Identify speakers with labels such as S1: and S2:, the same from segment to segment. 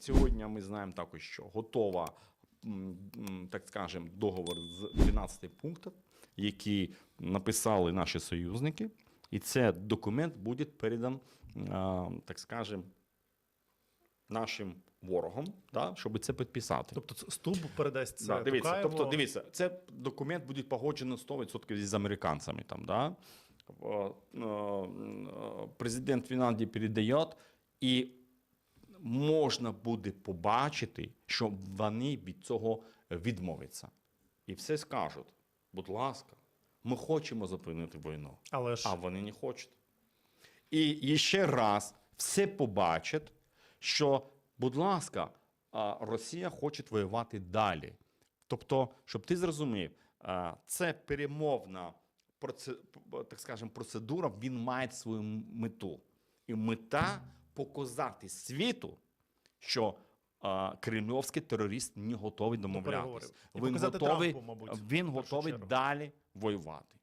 S1: сьогодні ми знаємо також, що готова, так скажемо, договор з 12 пунктів, які написали наші союзники, і цей документ буде передан, так скажемо, нашим ворогам, да, щоб це підписати.
S2: Тобто Стуб передасть це
S1: Да, дивіться,
S2: Токаєву.
S1: тобто, дивіться, це документ буде погоджено 100% з американцями. Там, да? Е, е, Президент Фінляндії передає, і можна буде побачити, що вони від цього відмовляться. І все скажуть: будь ласка, ми хочемо зупинити війну,
S2: Але ж
S1: а вони не хочуть. І ще раз все побачать, що, будь ласка, Росія хоче воювати далі. Тобто, щоб ти зрозумів, це перемовна так скажемо, процедура, він має свою мету. І мета показати світу, що а, кремльовський терорист не готовий домовлятися. Він готовий,
S2: Трампу, мабуть,
S1: він готовий
S2: чергу.
S1: далі воювати.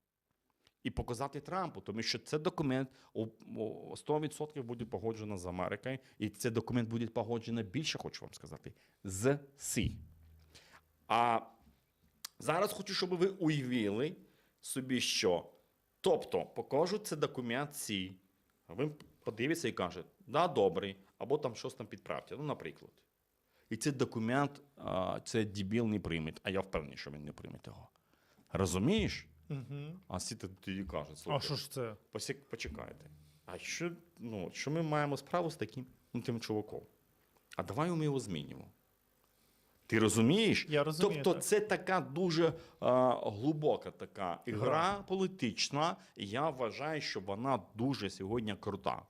S1: І показати Трампу, тому що це документ у- у 100% буде погоджено з Америкою, і цей документ буде погоджено більше, хочу вам сказати, з СІ. А зараз хочу, щоб ви уявили собі, що. Тобто, покажу це документ СІ, ви подивитеся і кажете, да, добрий, або там щось там підправте, ну, наприклад. І цей документ, це дебіл не прийме, а я впевнений, що він не прийме того. Розумієш?
S2: Угу.
S1: А всі тоді кажуть,
S2: А що ж це?
S1: посік- почекайте. А що, ну, що ми маємо справу з таким ну, тим чуваком? А давай ми його змінимо. Ти розумієш?
S2: Я розумію,
S1: Тобто
S2: так.
S1: це така дуже а, глибока така ігра
S2: Гра.
S1: політична. І я вважаю, що вона дуже сьогодні крута.